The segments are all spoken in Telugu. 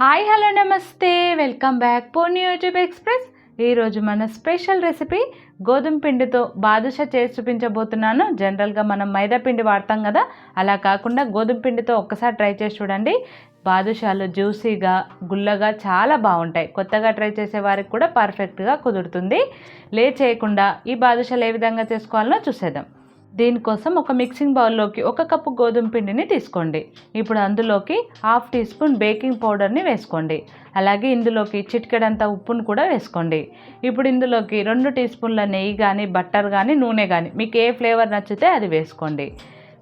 హాయ్ హలో నమస్తే. Welcome back Poorni YouTube express. ఈరోజు మన స్పెషల్ రెసిపీ గోధుమ పిండితో బాదుషా చేసి చూపించబోతున్నాను. జనరల్గా మనం మైదా పిండి వాడతాం కదా అలా కాకుండా గోధుమ పిండితో ఒక్కసారి ట్రై చేసి చూడండి. బాదుషాలు జ్యూసీగా గుల్లగా చాలా బాగుంటాయి. కొత్తగా ట్రై చేసే వారికి కూడా పర్ఫెక్ట్గా కుదురుతుంది. లే చేయకుండా ఈ బాదుషాలు ఏ విధంగా చేసుకోవాలో చూసేద్దాం. దీనికోసం ఒక మిక్సింగ్ బౌల్లోకి ఒక కప్పు గోధుమ పిండిని తీసుకోండి. ఇప్పుడు అందులోకి హాఫ్ టీ స్పూన్ బేకింగ్ పౌడర్ని వేసుకోండి. అలాగే ఇందులోకి చిటికెడంత ఉప్పును కూడా వేసుకోండి. ఇప్పుడు ఇందులోకి రెండు టీ స్పూన్ల నెయ్యి కానీ బట్టర్ కానీ నూనె కానీ మీకు ఏ ఫ్లేవర్ నచ్చితే అది వేసుకోండి.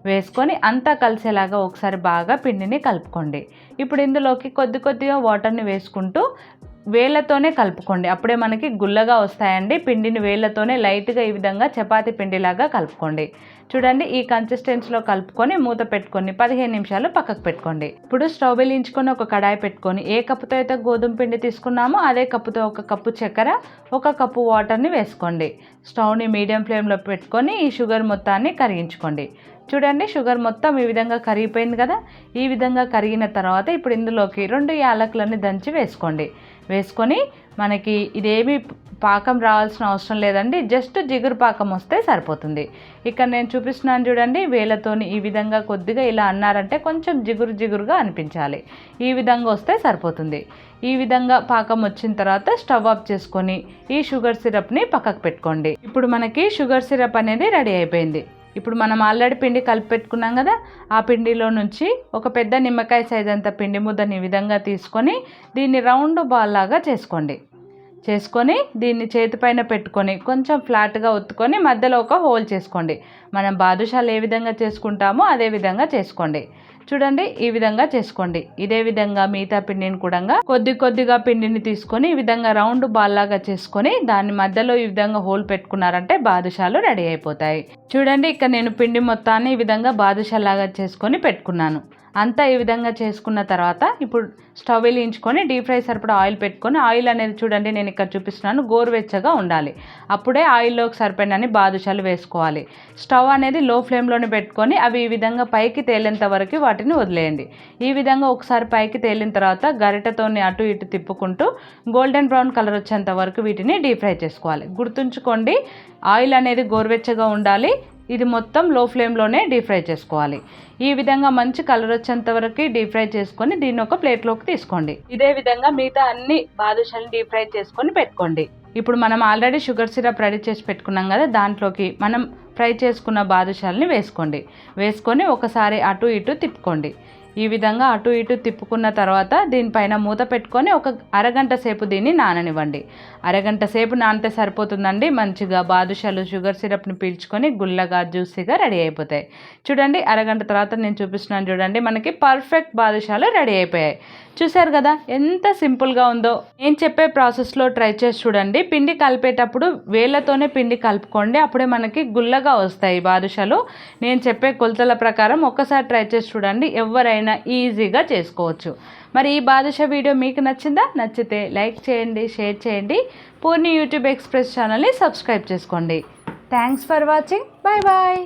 వేసుకొని అంతా కలిసేలాగా ఒకసారి బాగా పిండిని కలుపుకోండి. ఇప్పుడు ఇందులోకి కొద్ది కొద్దిగా వాటర్ని వేసుకుంటూ వేళ్ళతోనే కలుపుకోండి. అప్పుడే మనకి గుల్లగా వస్తాయండి. పిండిని వేళ్ళతోనే లైట్గా ఈ విధంగా చపాతి పిండిలాగా కలుపుకోండి. చూడండి ఈ కన్సిస్టెన్సీలో కలుపుకొని మూత పెట్టుకొని పదిహేను నిమిషాలు పక్కకు పెట్టుకోండి. ఇప్పుడు స్టవ్ వెలించుకొని ఒక కడాయి పెట్టుకొని ఏ కప్పుతో అయితే గోధుమ పిండి తీసుకున్నామో అదే కప్పుతో ఒక కప్పు చక్కెర ఒక కప్పు వాటర్ని వేసుకోండి. స్టవ్ని మీడియం ఫ్లేమ్లో పెట్టుకొని ఈ షుగర్ మొత్తాన్ని కరిగించుకోండి. చూడండి షుగర్ మొత్తం ఈ విధంగా కరిగిపోయింది కదా? ఈ విధంగా కరిగిన తర్వాత ఇప్పుడు ఇందులోకి రెండు యాలకులని దంచి వేసుకోండి. వేసుకొని మనకి ఇదేమి పాకం రావాల్సిన అవసరం లేదండి జస్ట్ జిగురు పాకం వస్తే సరిపోతుంది. ఇక్కడ నేను చూపిస్తున్నాను చూడండి వేలతోని ఈ విధంగా కొద్దిగా ఇలా అన్నారంటే కొంచెం జిగురు జిగురుగా అనిపించాలి. ఈ విధంగా వస్తే సరిపోతుంది. ఈ విధంగా పాకం వచ్చిన తర్వాత స్టవ్ ఆఫ్ చేసుకొని ఈ షుగర్ సిరప్ని పక్కకు పెట్టుకోండి. ఇప్పుడు మనకి షుగర్ సిరప్ అనేది రెడీ అయిపోయింది. ఇప్పుడు మనం ఆల్రెడీ పిండి కలిపి పెట్టుకున్నాం కదా ఆ పిండిలో నుంచి ఒక పెద్ద నిమ్మకాయ సైజ్ అంత పిండి ముద్దని ఈ విధంగా తీసుకొని దీన్ని రౌండ్ బాల్ లాగా చేసుకోండి. చేసుకొని దీన్ని చేతిపైన పెట్టుకొని కొంచెం ఫ్లాట్గా ఒత్తుకొని మధ్యలో ఒక హోల్ చేసుకోండి. మనం బాదుషాలు ఏ విధంగా చేసుకుంటామో అదే విధంగా చేసుకోండి. చూడండి ఈ విధంగా చేసుకోండి. ఇదే విధంగా మిగతా పిండిని కూడా కొద్ది కొద్దిగా పిండిని తీసుకొని ఈ విధంగా రౌండ్ బాల్ లాగా చేసుకొని దాని మధ్యలో ఈ విధంగా హోల్ పెట్టుకున్నారంటే బాదుషాలు రెడీ అయిపోతాయి. చూడండి ఇక్కడ నేను పిండి మొత్తాన్ని ఈ విధంగా బాదుషాలాగా చేసుకొని పెట్టుకున్నాను. అంతా ఈ విధంగా చేసుకున్న తర్వాత ఇప్పుడు స్టవ్ వెలిగించుకొని డీప్ ఫ్రై సరిపడా ఆయిల్ పెట్టుకొని ఆయిల్ అనేది చూడండి నేను ఇక్కడ చూపిస్తున్నాను గోరువెచ్చగా ఉండాలి. అప్పుడే ఆయిల్లోకి సరిపడినని బాదుషాలు వేసుకోవాలి. స్టవ్ అనేది లో ఫ్లేమ్లోనే పెట్టుకొని అవి ఈ విధంగా పైకి తేలేంత వరకు వాటిని వదిలేయండి. ఈ విధంగా ఒకసారి పైకి తేలిన తర్వాత గరిటతోని అటు ఇటు తిప్పుకుంటూ గోల్డెన్ బ్రౌన్ కలర్ వచ్చేంత వరకు వీటిని డీప్ ఫ్రై చేసుకోవాలి. గుర్తుంచుకోండి ఆయిల్ అనేది గోరువెచ్చగా ఉండాలి ఇది మొత్తం లో ఫ్లేమ్లోనే డీప్ ఫ్రై చేసుకోవాలి. ఈ విధంగా మంచి కలర్ వచ్చేంత వరకు డీప్ ఫ్రై చేసుకొని దీన్ని ఒక ప్లేట్లోకి తీసుకోండి. ఇదే విధంగా మిగతా అన్ని బాదుషాలను డీప్ ఫ్రై చేసుకొని పెట్టుకోండి. ఇప్పుడు మనం ఆల్రెడీ షుగర్ సిరప్ రెడీ చేసి పెట్టుకున్నాం కదా దాంట్లోకి మనం ఫ్రై చేసుకున్న బాదుషాలని వేసుకోండి. వేసుకొని ఒకసారి అటు ఇటు తిప్పుకోండి. ఈ విధంగా అటు ఇటు తిప్పుకున్న తర్వాత దీనిపైన మూత పెట్టుకొని ఒక అరగంట సేపు దీన్ని నాననివ్వండి. అరగంట సేపు నానితే సరిపోతుందండి. మంచిగా బాదుషాలు షుగర్ సిరప్ని పీల్చుకొని గుల్లగా జ్యూసీగా రెడీ అయిపోతాయి. చూడండి అరగంట తర్వాత నేను చూపిస్తున్నాను చూడండి. మనకి పర్ఫెక్ట్ బాదుషాలు రెడీ అయిపోయాయి. చూశారు కదా ఎంత సింపుల్గా ఉందో. నేను చెప్పే ప్రాసెస్లో ట్రై చేసి చూడండి. పిండి కలిపేటప్పుడు వేళ్ళతోనే పిండి కలుపుకోండి. అప్పుడే మనకి గుల్లగా వస్తాయి బాదుషాలు. నేను చెప్పే కొలతల ప్రకారం ఒక్కసారి ట్రై చేసి చూడండి. ఎవరైనా ఎవరైనా ఈజీగా చేసుకోవచ్చు. మరి ఈ బాదుషా వీడియో మీకు నచ్చిందా? నచ్చితే లైక్ చేయండి షేర్ చేయండి. పూర్ణి యూట్యూబ్ ఎక్స్ప్రెస్ ఛానల్ని సబ్స్క్రైబ్ చేసుకోండి. Thanks for watching. Bye bye.